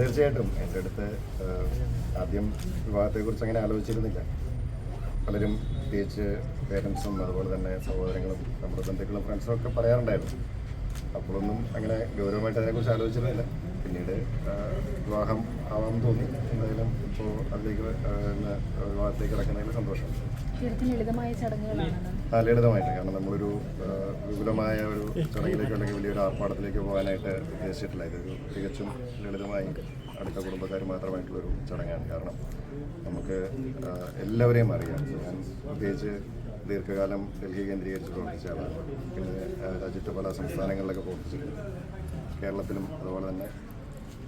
തീർച്ചയായിട്ടും. എന്റെ അടുത്ത് ആദ്യം വിവാഹത്തെക്കുറിച്ച് അങ്ങനെ ആലോചിച്ചിരുന്നില്ല. പലരും പ്രത്യേകിച്ച് പേരൻസും അതുപോലെ തന്നെ സഹോദരങ്ങളും നമ്മുടെ ബന്ധുക്കളും ഫ്രണ്ട്സും ഒക്കെ പറയാറുണ്ടായിരുന്നു. അപ്പോഴൊന്നും അങ്ങനെ ഗൗരവമായിട്ട് അതിനെക്കുറിച്ച് ആലോചിച്ചിരുന്നില്ല. പിന്നീട് വിവാഹം ആവാൻ തോന്നി. എന്തായാലും ഇപ്പോൾ അതിലേക്ക് വിവാഹത്തേക്ക് ഇറക്കുന്നതിൽ സന്തോഷമുണ്ട് ആ, ലളിതമായിട്ട്. കാരണം നമ്മളൊരു വിപുലമായ ഒരു ചടങ്ങിലേക്ക് അല്ലെങ്കിൽ വലിയൊരു ആർപ്പാടത്തിലേക്ക് പോകാനായിട്ട് ഉദ്ദേശിച്ചിട്ടില്ല. ഇതൊരു തികച്ചും ലളിതമായി അടുത്ത കുടുംബക്കാർ മാത്രമായിട്ടുള്ളൊരു ചടങ്ങാണ്. കാരണം നമുക്ക് എല്ലാവരെയും അറിയാം. ഞാൻ പ്രത്യേകിച്ച് ദീർഘകാലം ഡൽഹി കേന്ദ്രീകരിച്ച് പ്രവർത്തിച്ച ആളാണ്. പിന്നെ രാജ്യത്തെ പല സംസ്ഥാനങ്ങളിലൊക്കെ പ്രവർത്തിച്ചിട്ടുണ്ട്. കേരളത്തിലും അതുപോലെ തന്നെ.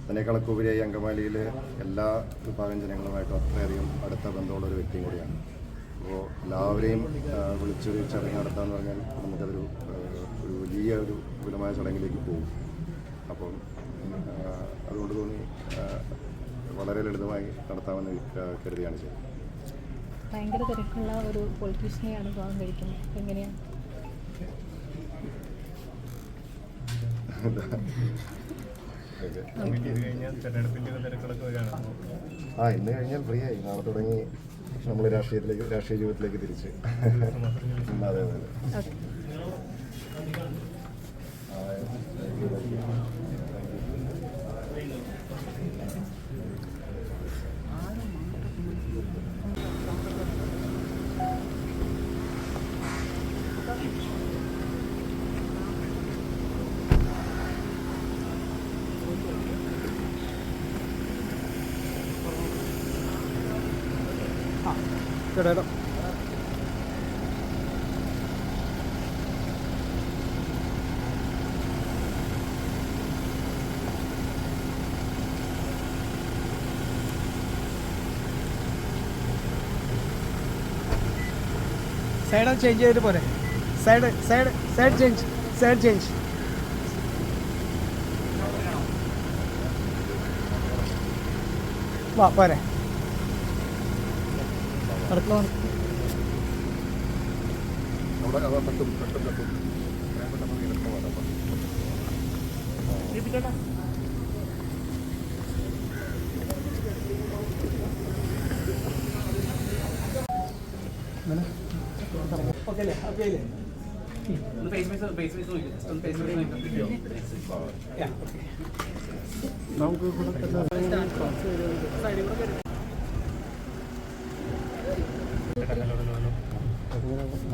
അതിനേക്കാളൊക്കെ ഉപരിയായി അങ്കമാലിയിൽ എല്ലാ വിഭാഗം ജനങ്ങളുമായിട്ടും അത്രയധികം അടുത്ത ബന്ധമുള്ള ഒരു വ്യക്തിയും കൂടിയാണ്. അപ്പോൾ എല്ലാവരെയും വിളിച്ചൊരു ചടങ്ങ് നടത്താമെന്ന് പറഞ്ഞാൽ നമുക്കതൊരു ഒരു വലിയ ഒരു വിപുലമായ ചടങ്ങിലേക്ക് പോകും. അപ്പം അതുകൊണ്ട് തോന്നി വളരെ ലളിതമായി നടത്താമെന്ന് കരുതിയാണ് ചെയ്തത്. ഭയങ്കര തിരക്കുള്ള ഒരു പൊളിറ്റീഷ്യനെയാണ് പോകാൻ കഴിക്കുന്നത്. എങ്ങനെയാണ് ആ ഇന്ന് കഴിഞ്ഞാൽ ഫ്രീ ആയി നാളെ തുടങ്ങി നമ്മൾ രാഷ്ട്രീയത്തിലേക്ക് രാഷ്ട്രീയ ജീവിതത്തിലേക്ക് തിരിച്ച്. അതെ അതെ. ഓക്കെ ചേട്ടാ സൈഡ് ചേഞ്ച് ചെയ്തിട്ട് പോരെ. Side side side change side change വാ പോരെ. ഓക്കെ അല്ലേ ഹാപ്പി ആയില്ലേ ഒന്ന് ഫേസ് ഫേസ് ഫേസ് ഫേസ് നോക്കി ഒന്ന് ഫേസ് ഫേസ് നോക്കി യാ ഓക്കെ നമുക്ക്